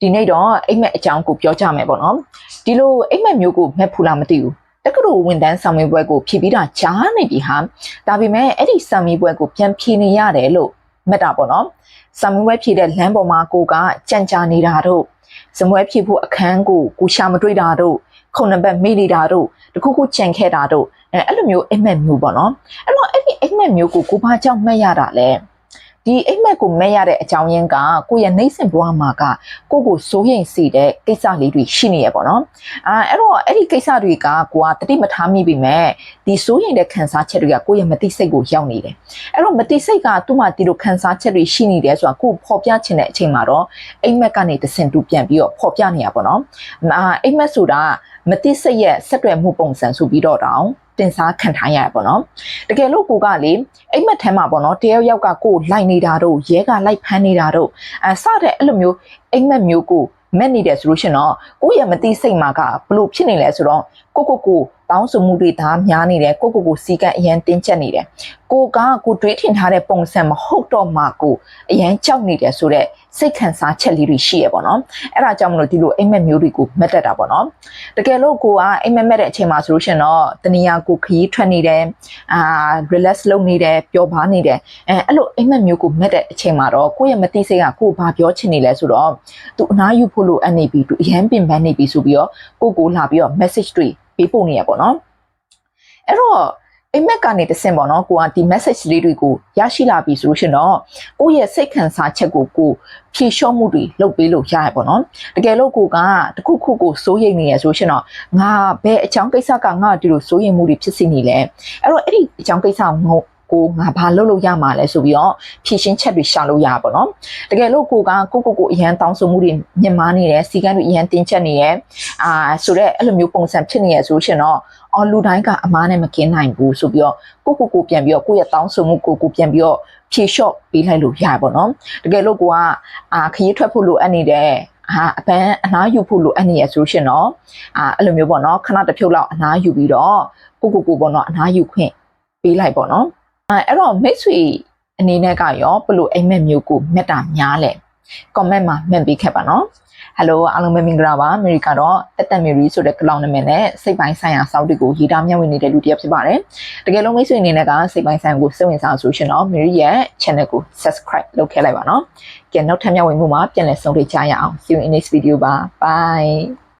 ဒီနေ့တော့အိမ်မက်အကြောင်းကိုပြောကြမယ်ပေါ့နော်ဒီလိုအိမ်မက်မျိုးကိုမက်ဖူလားမသိဘူးတက္ကသိုလ်ဝန်တန်းဆောင်မေးပွဲကိုဖြည့်ပြီးတာကြားနေပြီဟာဒါပေမဲ့အဲ့ဒီဆောင်မေးပွဲကိုပြန်ဖြည့်နေရတယ်လို့မှတ်တာပေါ့နော်ဆောင်မေးပွဲဖြည့်တဲ့လမ်းပေါ်မှာကိုကကြံကြာနေတာတို့စမွဲဖြည့်ဖို့အခန်းကိုကိုရှာမတွေ့တာတို့ခုံနံပါတ်မေ့နေတာတို့တခုခုကြံခဲ့တာတို့အဲအဲ့လိုမျိုးအိမ်မက်မျိုးပေါ့နော်အဲ့တော့အဲ့ဒီအိမ်မက်မျိုးကိုကိုဘာကြောင့်မှတ်ရတာလဲ ဒီအိမ်မက်ကိုမဲ့ရတဲ့အကြောင်းရင်းကကိုယ့်ရဲ့နှိမ့်စင်ဘဝမှာကကိုယ့်ကိုစိုးရိမ်စေတဲ့ကိစ္စလေးတွေရှိနေရပေါ့နော်အာအဲ့တော့အဲ့ဒီကိစ္စတွေကကိုကတတိမထားမိပြီမဲ့ဒီစိုးရိမ်တဲ့ခံစားချက်တွေကကိုယ့်ရဲ့မတိစိတ်ကိုရောက်နေတယ်အဲ့တော့မတိစိတ်ကသူ့မှာဒီလိုခံစားချက်တွေရှိနေတယ်ဆိုတာကိုယ်ဖော်ပြချင်တဲ့အချိန်မှာတော့အိမ်မက်ကနေတဆင်တူပြန်ပြီးတော့ဖော်ပြနေရပေါ့နော်အာအိမ်မက်ဆိုတာမတိစိတ်ရဲ့ဆက်တွယ်မှုပုံစံဆိုပြီးတော့တောင် တင်စားခံထားရရပေါ့နော်တကယ်လို့ကိုကလေအိမ်မက်ထဲမှာပေါ့နော်တယောက်ယောက်ကကိုယ်လိုက်နေတာတို့ရဲကလိုက်ဖမ်းနေတာတို့အဲစတဲ့အဲ့လိုမျိုးအိမ်မက်မျိုးကိုမက်နေတယ်ဆိုလို့ရှရင်တော့ကိုယ့်ရဲ့မတိစိတ်မှာကဘလို့ဖြစ်နေလဲဆိုတော့ကိုကိုကို တောင်းဆိုမှုတွေဒါများနေတယ်ကိုကိုကိုစီကံအရန်တင်းကျပ်နေတယ်ကိုကကိုတွေးထင်ထားတဲ့ပုံစံမဟုတ်တော့မှကိုအရန်ကြောက်နေတယ်ဆိုတော့စိတ်ခံစားချက်လေးတွေရှိရပေါ့နော်အဲ့ဒါကြောင့်မလို့ဒီလိုအိမ်မက်မျိုးတွေကိုမက်တတ်တာပေါ့နော်တကယ်လို့ကိုကအိမ်မက်မက်တဲ့အချိန်မှာဆိုလို့ရှရင်တော့တနည်းအားကိုခရီးထွက်နေတယ်အာ relax လုပ်နေတယ်ပျော်ပါနေတယ်အဲအဲ့လိုအိမ်မက်မျိုးကိုမက်တဲ့အချိန်မှာတော့ကိုယ့်ရဲ့မသိစိတ်ကကိုယ်ဘာပြောချင်နေလဲဆိုတော့သူအနားယူဖို့လိုအပ်နေပြီသူအရန်ပင်ပန်းနေပြီဆိုပြီးတော့ကိုကိုလာပြီးတော့ message တွေ ပေးပို့နေရပေါ့နော်အဲ့တော့အိမ်မက်ကနေတဆင့်ပေါ့နော်ကိုကဒီ message လေးတွေကိုရရှိလာပြီဆိုလို့ရှင်တော့ကိုယ့်ရဲ့စိတ်ခံစားချက်ကိုကိုဖြေလျှော့မှုတွေလုပ်ပေးလို့ရရပေါ့နော်တကယ်လို့ကိုကတခုခုကိုစိုးရိမ်နေရဆိုရှင်တော့ငါဘယ်အကြောင်းကိစ္စကငါဒီလိုစိုးရိမ်မှုတွေဖြစ်စီနေလဲအဲ့တော့အဲ့ဒီအကြောင်းကိစ္စမဟုတ် ကိုငါဘာလုပ်လို့ရမှာလဲဆိုပြီးတော့ဖြည့်ရှင်းချက်တွေရှာလို့ရပါတော့တကယ်လို့ကိုကကိုကိုကိုအရန်တောင်းဆိုမှုတွေမြင်မာနေတယ်စီကံတွေအရန်တင်းချက်နေတယ်အာဆိုတော့အဲ့လိုမျိုးပုံစံဖြစ်နေရဆိုရှင်တော့အော်လူတိုင်းကအမားနဲ့မကင်းနိုင်ဘူးဆိုပြီးတော့ကိုကိုကိုပြန်ပြီးတော့ကိုယ့်ရဲ့တောင်းဆိုမှုကိုကိုပြန်ပြီးတော့ဖြေလျှော့ပေးလိုက်လို့ရပါတော့တကယ်လို့ကိုကအာခရီးထွက်ဖို့လိုအပ်နေတဲ့ဟာအပန်းအနားယူဖို့လိုအပ်နေရဆိုရှင်တော့အာအဲ့လိုမျိုးပေါ့နော်ခဏတစ်ဖြုတ်လောက်အနားယူပြီးတော့ကိုကိုကိုပေါ့နော်အနားယူခွင့်ပေးလိုက်ပေါ့နော် အဲ့တော့မိတ်ဆွေအနေနဲ့ကရောဘလို့အိမ်မက်မျိုးကိုမေတ္တာများလဲ comment မှာမှတ်ပေးခဲ့ပါနော် Hello အားလုံးပဲမင်္ဂလာပါအမေရိကတော့တက်တက်မီရီဆိုတဲ့ကလောင်နာမည်နဲ့စိတ်ပိုင်းဆိုင်ရာစောက်တွေကိုရေးသားမျှဝေနေတဲ့လူတစ်ယောက်ဖြစ်ပါတယ်တကယ်လို့မိတ်ဆွေအနေနဲ့ကစိတ်ပိုင်းဆိုင်ရာကိုစိတ်ဝင်စားဆိုရှင်တော့မီရီရဲ့ channel ကို subscribe လုပ်ခဲ့လိုက်ပါနော်ကြည့်နောက်ထပ်မျှဝေမှုမှာပြန်လည်ဆုံတွေ့ကြရအောင် see you in this video ပါ bye